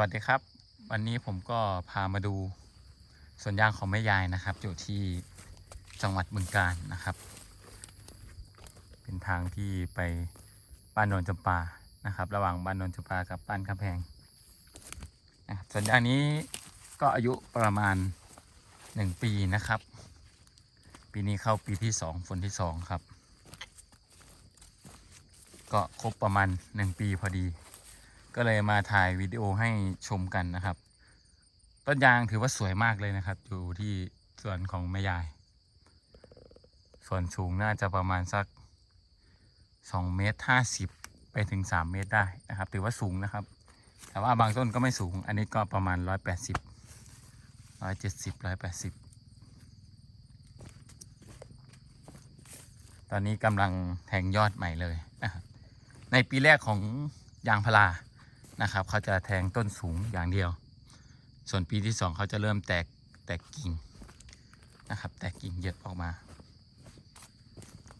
วัสดีครับ วันนี้ผมก็พามาดูสวนยางของแม่ยายนะครับ อยู่ที่จังหวัดบึงกาฬนะครับ เป็นทางที่ไปบ้านโนนจำปานะครับ ระหว่างบ้านโนนจำปากับบ้านคำแพงนะครับสวนยางนี้ก็อายุประมาณหนึ่งปีนะครับ ปีนี้เข้าปีที่สองฝนที่สองครับ ก็ครบประมาณหนึ่งปีพอดี ก็เลยมาถ่ายวิดีโอให้ชมกันนะครับ ต้นยางถือว่าสวยมากเลยนะครับ อยู่ที่สวนของแม่ยาย ส่วนสูงน่าจะประมาณสัก2เมตร50 ไปถึง 3 เมตรได้นะครับ ถือว่าสูงนะครับ แต่ว่าบางต้นก็ไม่สูง อันนี้ก็ประมาณ 180 170 180 ตอนนี้กำลังแทงยอดใหม่เลยนะครับในปีแรกของยางพารา นะครับเขาจะแทงต้นสูงอย่างเดียว ส่วนปีที่สองเขาจะเริ่มแตกแตกกิ่งนะครับ แตกกิ่งเยอะออกมา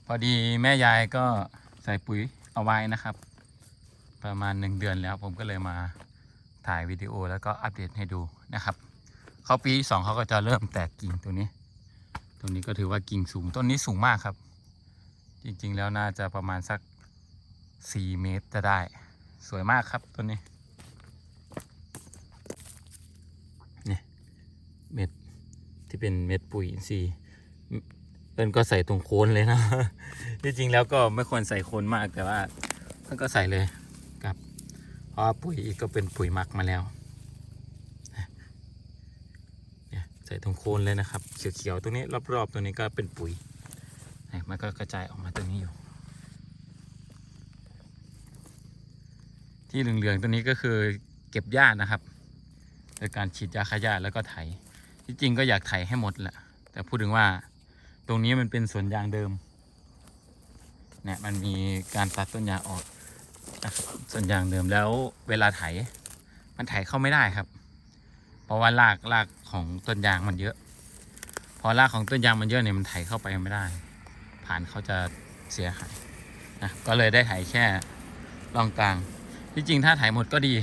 พอดีแม่ยายก็ใส่ปุ๋ยเอาไว้นะครับ ประมาณหนึ่งเดือนแล้วผมก็เลยมาถ่ายวิดีโอแล้วก็อัปเดตให้ดูนะครับเขาปีที่สองเขาก็จะเริ่มแตกกิ่งตัวนี้ตรงนี้ก็ถือว่ากิ่งสูงต้นนี้สูงมากครับ จริงๆแล้วน่าจะประมาณสักสี่เมตรจะได้ สวยมากครับต้นนี้เนี่ยเม็ดที่เป็นเม็ดปุ๋ยอินทรีย์เอินก็ใส่ตรงโคนเลยนะที่จริงแล้วก็ไม่ควรใส่โคนมากแต่ว่ามันก็ใส่เลยครับเพราะปุ๋ยอีกก็เป็นปุ๋ยหมักมาแล้วเนี่ยใส่ตรงโคนเลยนะครับ เขียวๆตรงนี้รอบๆตรงนี้ก็เป็นปุ๋ยนี่ยมันก็กระจายออกมาตรงนี้อยู่ ที่เหลืองๆตัวนี้ก็คือเก็บหญ้านะครับโดยการฉีดยาฆ่าหญ้าแล้วก็ไถ ที่จริงก็อยากไถให้หมดแหละแต่พูดถึงว่าตรงนี้มันเป็นสวนยางเดิมเนี่ยมันมีการตัดต้นยางออกสวนยางเดิมแล้วเวลาไถ มันไถเข้าไม่ได้ครับ เพราะว่ารากรากของต้นยางมันเยอะ พอรากของต้นยางมันเยอะเนี่ยมันไถเข้าไปไม่ได้ ผ่านเขาจะเสียหายนะก็เลยได้ไถแค่ร่องกลาง ที่จริงถ้าไถหมดก็ดี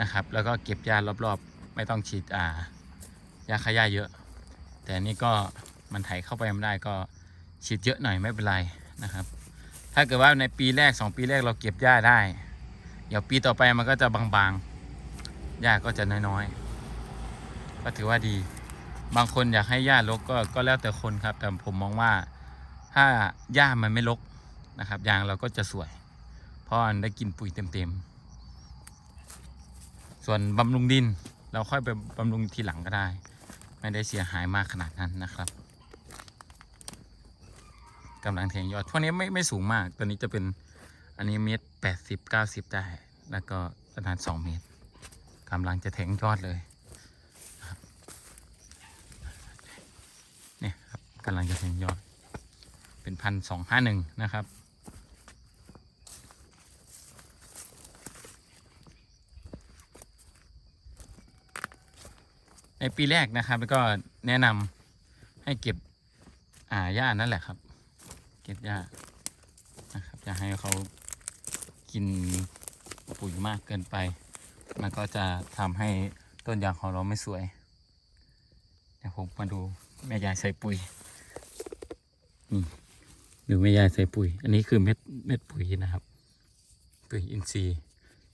นะครับ แล้วก็เก็บหญ้ารอบๆ ไม่ต้องฉีดอ่ายาฆ่าหญ้าเยอะ แต่นี่ก็มันไถเข้าไปไม่ได้ก็ฉีดเยอะหน่อยไม่เป็นไรนะครับ ถ้าเกิดว่าในปีแรก 2 ปีแรกเราเก็บหญ้าได้ เดี๋ยวปีต่อไปมันก็จะบางๆหญ้าก็จะน้อยๆ ก็ถือว่าดี บางคนอยากให้หญ้ารกก็ก็แล้วแต่คนครับ แต่ผมมองว่าถ้าหญ้ามันไม่รกนะครับยางเราก็จะสวย เพราะมันได้กินปุ๋ยเต็มๆ ส่วนบำรุงดินเราค่อยไปบำรุงทีหลังก็ได้ ไม่ได้เสียหายมากขนาดนั้นนะครับกำลังแทงยอดพวกนี้ไม่ไม่สูงมาก ตัวนี้จะเป็นอันนี้เมตรแปดสิบเก้าสิบได้ แล้วก็ประมาณสองเมตรกำลังจะแทงยอดเลยเนี่ยครับกำลังจะแทงยอด เป็นพันสองห้าหนึ่งนะครับ ในปีแรกนะครับ แล้วก็แนะนำให้เก็บอ่าหญ้านั่นแหละครับ เก็บหญ้านะครับจะให้เขากินปุ๋ยมากเกินไป มันก็จะทำให้ต้นยางของเราไม่สวยเดี๋ยวผมมาดูแม่ยายใส่ปุ๋ยนี่ดูแม่ยายใส่ปุ๋ย อันนี้คือเม็ดเม็ดปุ๋ยนะครับ ปุ๋ยอินทรีย์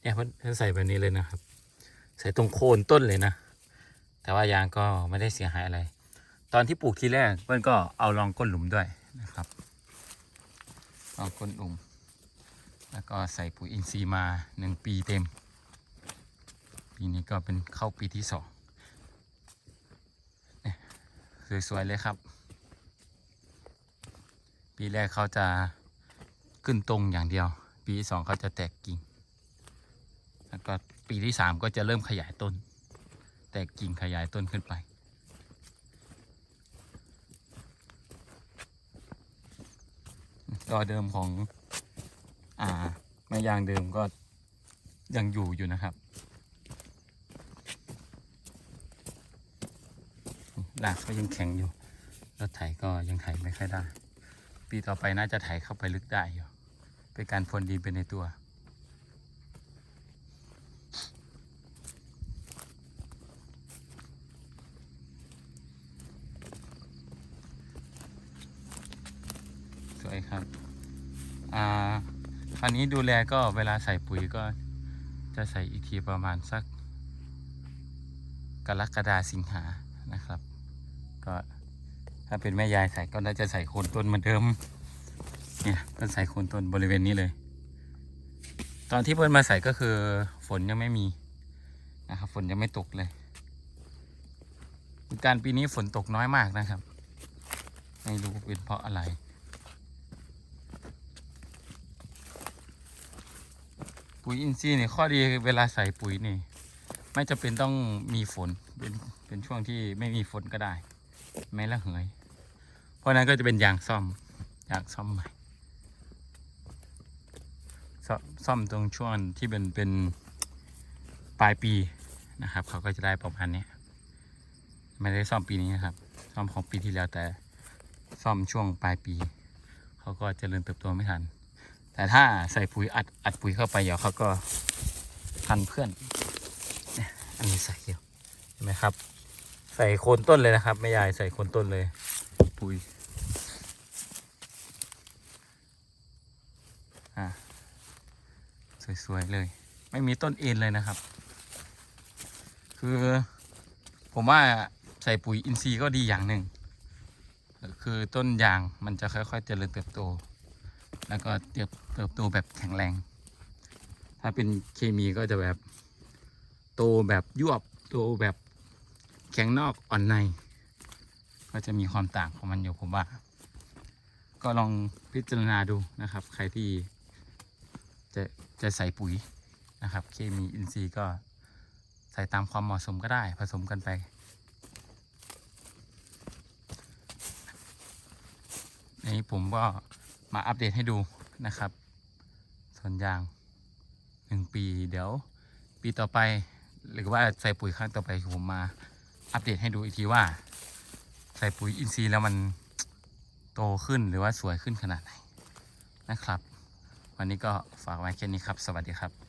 เนี่ยเพิ่นใส่แบบนี้เลยนะครับ ใส่ตรงโคนต้นเลยนะ แต่ว่ายางก็ไม่ได้เสียหายอะไร ตอนที่ปลูกทีแรกเพื่อนก็เอารองก้นหลุมด้วยนะครับรองก้นหลุม แล้วก็ใส่ปุ๋ยอินทรีย์มาหนึ่งปีเต็ม ปีนี้ก็เป็นเข้าปีที่สองเนี่ยสวยๆเลยครับ ปีแรกเขาจะขึ้นตรงอย่างเดียว ปีที่สองเขาจะแตกกิ่ง แล้วก็ปีที่สามก็จะเริ่มขยายต้น แตกกิ่งขยายต้นขึ้นไปก็เดิมของ อ่าไม้ยางเดิมก็ยังอยู่อยู่นะครับรากก็ยังแข็งอยู่แล้วไถก็ยังไถไม่ค่อยได้ ปีต่อไปน่าจะไถเข้าไปลึกได้อยู่ เป็นการพรวนดินไปในตัว ครับอ่าคราวนี้ดูแลก็เวลาใส่ปุ๋ยก็จะใส่อีกทีประมาณสักกรกฎาสิงหานะครับ ก็ถ้าเป็นแม่ยายใส่ก็น่าจะใส่โคนต้นเหมือนเดิมเนี่ยก็ใส่โคนต้นบริเวณนี้เลย ตอนที่เพิ่นมาใส่ก็คือฝนยังไม่มีนะครับฝนยังไม่ตกเลยการปีนี้ฝนตกน้อยมากนะครับ ไม่รู้เป็นเพราะอะไร ปุ๋ยอินทรีย์เนี่ยข้อดีเวลาใส่ปุ๋ยนี่ ไม่จำเป็นต้องมีฝนเป็นเป็นช่วงที่ไม่มีฝนก็ได้ ไม่ละเหย เพราะนั้นก็จะเป็นยางซ่อมยางซ่อมใหม่ซ่อมตรงช่วงที่เป็นเป็นปลายปีนะครับ เขาก็จะได้ประมาณนี้ไม่ได้ซ่อมปีนี้นะครับ ซ่อมของปีที่แล้วแต่ซ่อมช่วงปลายปี เขาก็เจริญเติบโตไม่ทัน แต่ถ้าใส่ปุ๋ยอัดอัดปุ๋ยเข้าไปเดี๋ยวเขาก็ทันเพื่อนอันนี้ใส่เดียวเห็นไหมครับ ใส่โคนต้นเลยนะครับไม่ยายใส่โคนต้นเลย ปุ๋ยอะสวยๆเลย ไม่มีต้นเอ็นเลยนะครับ คือผมว่าใส่ปุ๋ยอินทรีย์ก็ดีอย่างหนึ่งคือต้นยางมันจะค่อยๆเจริญเติบโต แล้วก็เติบเติบโตแบบแข็งแรง ถ้าเป็นเคมีก็จะแบบโตแบบยวบโตแบบแข็งนอกอ่อนใน ก็จะมีความต่างของมันอยู่ผมว่า ก็ลองพิจารณาดูนะครับ ใครที่จะจะใส่ปุ๋ยนะครับ เคมีอินทรีย์ก็ใส่ตามความเหมาะสมก็ได้ผสมกันไปนี้ผมก็ มาอัปเดตให้ดูนะครับสวนยางหนึ่งปี เดี๋ยวปีต่อไป หรือว่าใส่ปุ๋ยครั้งต่อไปผมมาอัปเดตให้ดูอีกทีว่า ใส่ปุ๋ยอินทรีย์แล้วมันโตขึ้นหรือว่าสวยขึ้นขนาดไหนนะครับ วันนี้ก็ฝากไว้แค่นี้ครับ สวัสดีครับ